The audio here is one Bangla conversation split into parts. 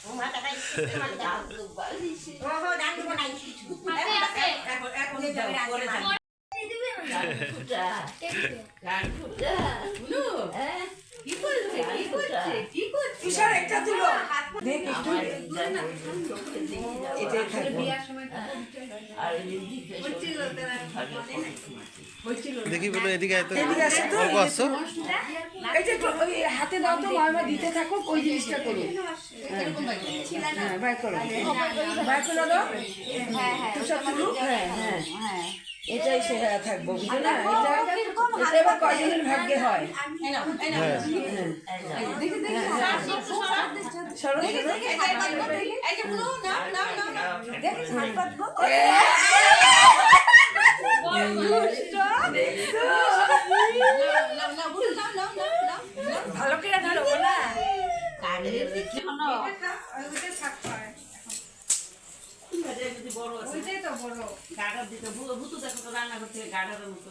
হ্যাঁ। কি করছে? কি করছে? তুষার একটা তুলো। দেখি বলো এদিকে এত এদিকে আসো তো, অল্প আসছো এই যে ওই হাতে দাও তো মামা দিতে থাকো ওই জিনিসটা করো। হ্যাঁ বাই করো। বাই করো দাও হ্যাঁ হ্যাঁ হ্যাঁ হ্যাঁ হ্যাঁ। এটাই সে থাকব বুঝলো? না এটা ভাগ্যে হয় ভালো করে ধরো না ওইটাই তো বড়। গাড়ার দিকে ভুতো দেখো তো রান্না করতে গাড়ারের মতো।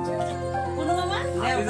Puno naman? Yeah,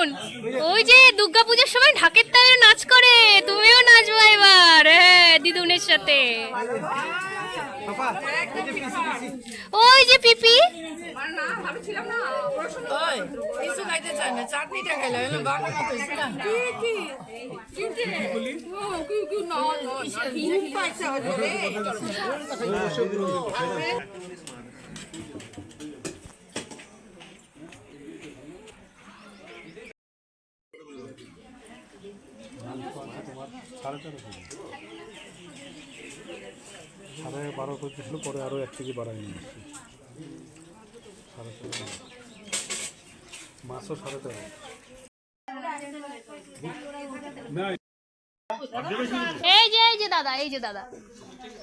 দারুণ ওই যে দুর্গাপূজার সময় ঢাকের তালে নাচ করে তুমিও নাচবা এবার হ্যাঁ দিদুনের সাথে ওই যে পিপি চাটনিটা সাড়ে বারো করতেছিল পরে আরও এক কেজি বাড়াই নিয়ে আসছি সাড়ে তেরো মাছও সাড়ে তেরো এই যে এই যে দাদা এই যে দাদা।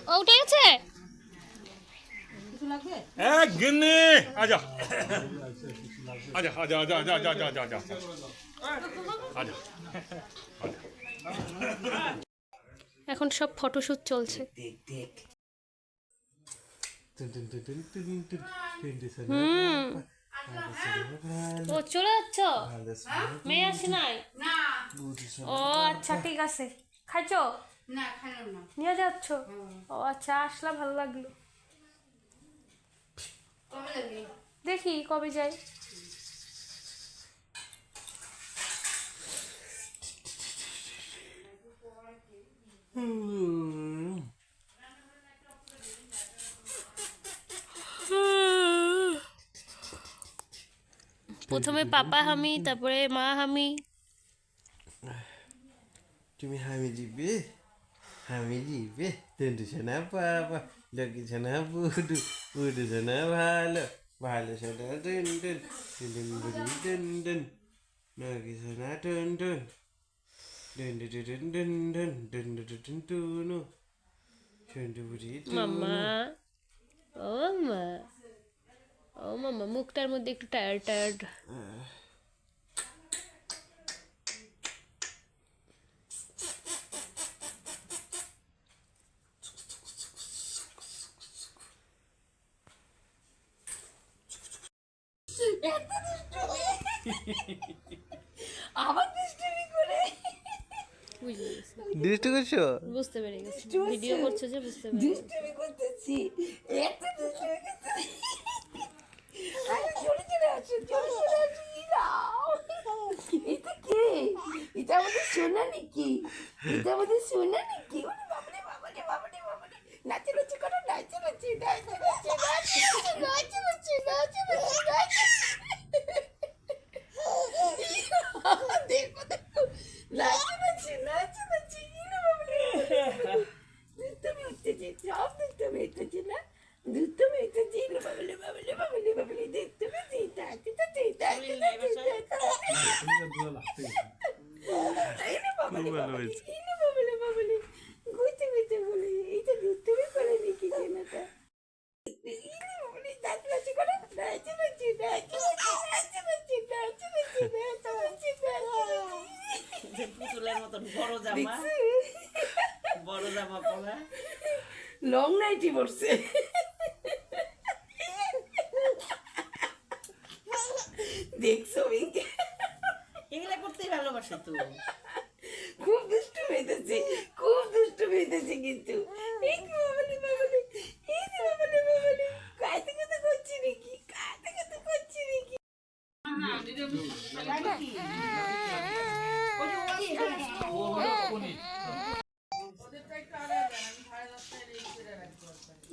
ও উঠে গেছে? এক গিন্নি আজা আজা আজা আজা আজা আজা আজা আজা। আজা আজা। এখন সব ফটোশুট চলছে। হুম। ও চলে যাচ্ছ? মেয়ে আসি নাই? ও আচ্ছা ঠিক আছে। খাইছ? নিয়ে যাচ্ছ? ও আচ্ছা আসলা ভালো লাগল। দেখি কবে যাই। প্রথমে পাপা হামি, তারপরে মা হামি। তুমি হামি দিবে? হামি দিবে? টুন্টু সোনা বাবা লক্ষ্মী সোনা বুডু বুডু সোনা ভালো ভালো সোনা টুন টুন টুন বুড়ি টুন টুন লক্ষ্মী সোনা টুন টুন মাম্মা ও মা ও মাম্মা মুখটার মধ্যে একটু টায়ার্ড টায়ার্ড আবার দুষ্টুমি করে বুঝতে গেছি দৃষ্টি করছ? বুঝতে পেরে গেছি। ভিডিও করছ যে বুঝতে পেরে গেছি। দুষ্টুমি করতেছি। এত দুষ্টুমি করতেছি। আরে চলে চলে আসো চলে চলে আসো এটা কে? এটা আমাদের সোনা নাকি এটা আমাদের সোনা নাকি ওরে বাবারে বাবারে বাবারে বাবারে। নাচে নাচে করো নাচে নাচে নাচে নাচে নাচে নাচে নাচে নাচে নাচে। నచ్చి నచ్చి నచ్చి నచ్చి నృత్యం ఎత్తు చేసి ఆఫ్ నృత్యం ఎత్తు చిన్న পড়ছে দেখছ মিঙ্কে এগুলা করতেই ভালোবাসে তো। খুব দুষ্টু হইতেছে খুব দুষ্টু হইতেছে কিন্তু এই তো বাবালে বাবালে এই তো বাবালে বাবালে কাইতে কাতে করছি নাকি কাইতে কাতে করছি নাকি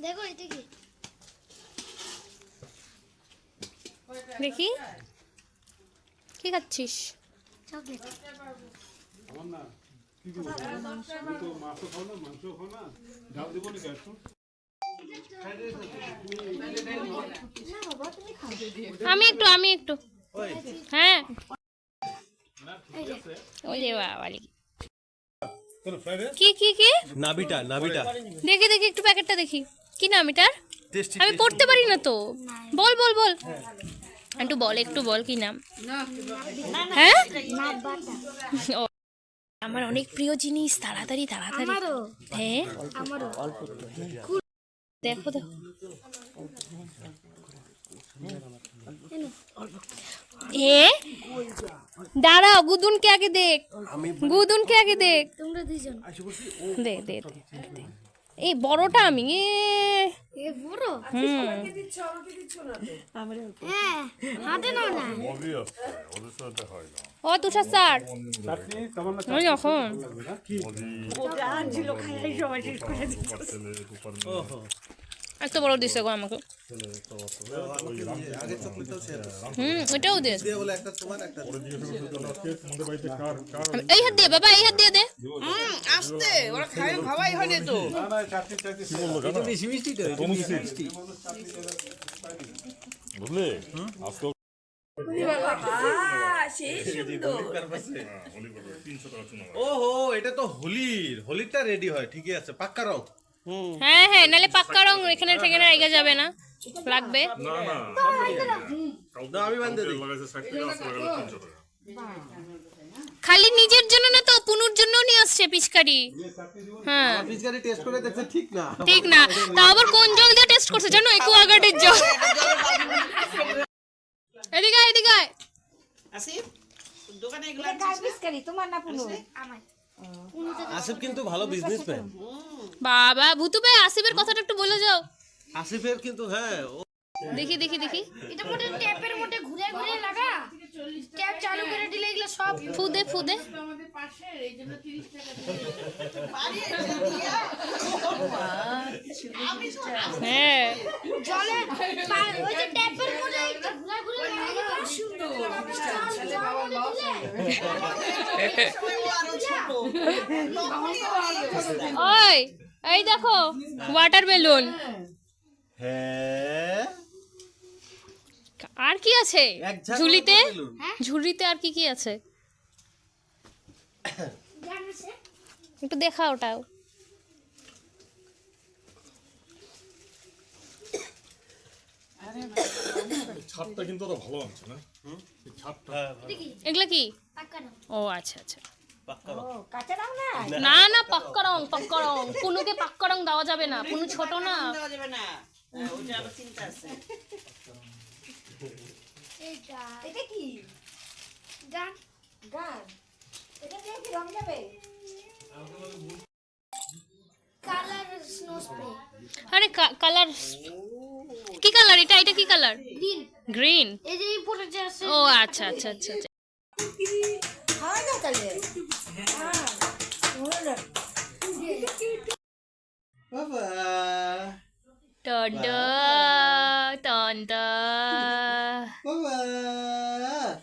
দেখো এটা কি দেখি কি খাচ্ছিস চকলেট আমার না কি করব তুমি তো মাছও খাও না মাংসও খাও না ডাল দেবো নাকি একটু আমি একটু আমি একটু। হ্যাঁ। ওলে বাবা কি কি কি? নাবিটা নাবিটা দেখি দেখি একটু প্যাকেটটা দেখি। কি নাম এটার? আমি পড়তে পারি না তো। বল বল বল। একটু বল একটু বল কি নাম? হ্যাঁ? আমার অনেক প্রিয় জিনিস তাড়াতাড়ি তাড়াতাড়ি। হ্যাঁ? দেখো দেখো। এ? দাঁড়াও গুদুনকে আগে দেখ। গুদুনকে আগে দেখ। তোমরা দুজন। দে দে, দে। এই বড়টা আমি এ। বড়? আচ্ছা, সবাইকে দিচ্ছ আমাকে দিচ্ছ না তো? হ্যাঁ হাতে নাও না। ওদের সাথে হয় না ও তুষার স্যার। চাটনি না ওই এখন ও যা ছিল খাই সবাই শেষ করে দিচ্ছে। ওহো। এত বড় দিছে গো আমাকে। হুম দে। এই হাত দিয়ে বাবা এই হাত দিয়ে দে। হুম আসতে ওরা হয় না তো। বুঝলে? ওহো এটা তো হোলির। হোলিটা রেডি হয় ঠিকই আছে। পাক্কা রথ হ্যাঁ হ্যাঁ নালে পাক্কা রং এখানে সেখানে রেগে যাবে না। লাগবে। খালি নিজের জন্য না তো পুনুর জন্য নিয়ে আসছে পিচকারি। হ্যাঁ। পিচকারি টেস্ট করে দেখছে ঠিক না। ঠিক না। তা আবার কোন জল দিয়ে টেস্ট করছে জানো? একুয়াগার্ডের জল। এদিকে আয়, এদিকে আয়। আসি দোকানে এগুলো কার পিচকারি? তোমার না পুনু আমার আসিফ কিন্তু ভালো বিজনেসম্যান বাবা ভুতু ভাই আসিফের কথাটা একটু বলে যাও। আসিফের কিন্তু হ্যাঁ ও দেখি দেখি দেখি। এটা মোটে ট্যাপের মোটে ঘুরে ঘুরে লাগা। ট্যাপ চালু করে দিলে এগুলো সব ফুদে ফুদে। হ্যাঁ। জলে ওই যে ট্যাপের মোটে ঘুরে ঘুরে লাগা সুন্দর। ওই এই দেখো ওয়াটার বেলুন হ্যাঁ। আর কি আছে? এক ঝাঁক ঝুলিতে? ঝুলিতে আর কি কি আছে? একটু দেখা ওটাও। ছাদটা কিন্তু ভালো আনছে না? ছাদটা। এগুলা কি? ও আচ্ছা আচ্ছা। না। না না পাক্কা রং পাক্কা রং পুনুকে পাক্কা রং দেওয়া যাবে না। পুনু ছোট না। দেওয়া যাবে না। হ্যাঁ, এটা কি? গান। গান? এটা দিয়ে কি রং যাবে? কালার স্নো স্প্রে আরে কালার কি কালার এটা? এটা কি কালার? গ্রিন গ্রিন এই যে আছে। ও আচ্ছা আচ্ছা আচ্ছা। 하나 달래. 아, 오늘은. 봐봐. 던더, 던더. 봐봐.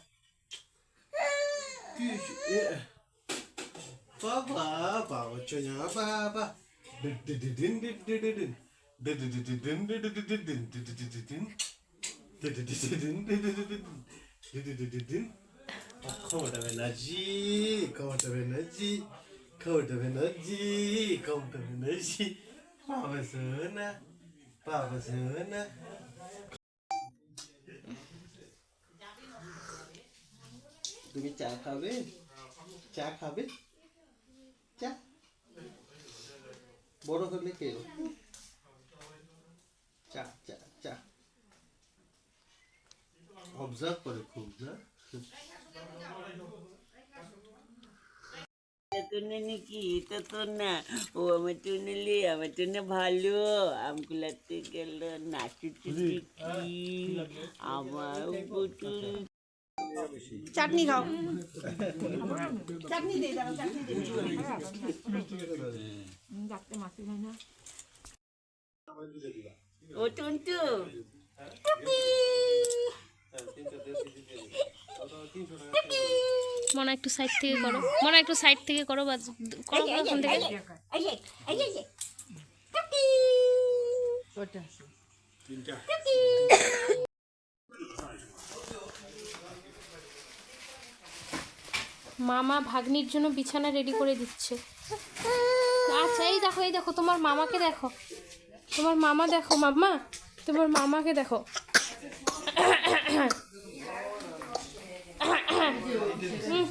봐봐, 봐 어쩌냐, 봐봐. 드드드든드드드든. 드드드든드드드든. 드드드든드드든. 드드드든드드든 không được về nói gì không được về nói gì không được về nói gì không được về nói gì bảo vệ sớ na bảo vệ sớ na তুমি চা খাবে চা খাবে চা বড় হলে কেউ চা চা চা অবজার্ভ করে খুব যা তোনে নাকি এটা তো না ও আমার টুনেলি আমার টুনে ভালো আমগুলাতে গেল নাচুটি আমার বুটুল চাটনি খাও চাটনি দে দাঁড়াও চাটনি দে ডাক্তার মাসি না ও টুনটু মনে একটু সাইড থেকে করো। মনে একটু সাইড থেকে করো বা করো ওখান থেকে। মামা ভাগ্নির জন্য বিছানা রেডি করে দিচ্ছে। আচ্ছা এই দেখো এই দেখো, তোমার মামাকে দেখো। তোমার মামা দেখো মামা তোমার মামাকে দেখো। হুম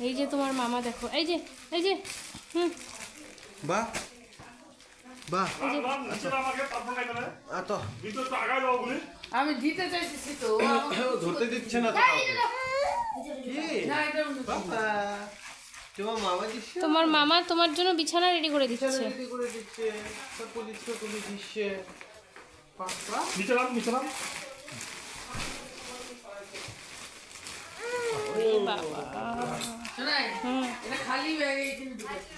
এই যে তোমার মামা দেখো এই যে এই যে হুম। বাহ বাহ। আমি দিতে তোমার মামা তোমার জন্য বিছানা রেডি করে দিচ্ছে। রেডি করে দিচ্ছে। বাবা। হুম। এটা খালি ব্যাগে ঢুকেছে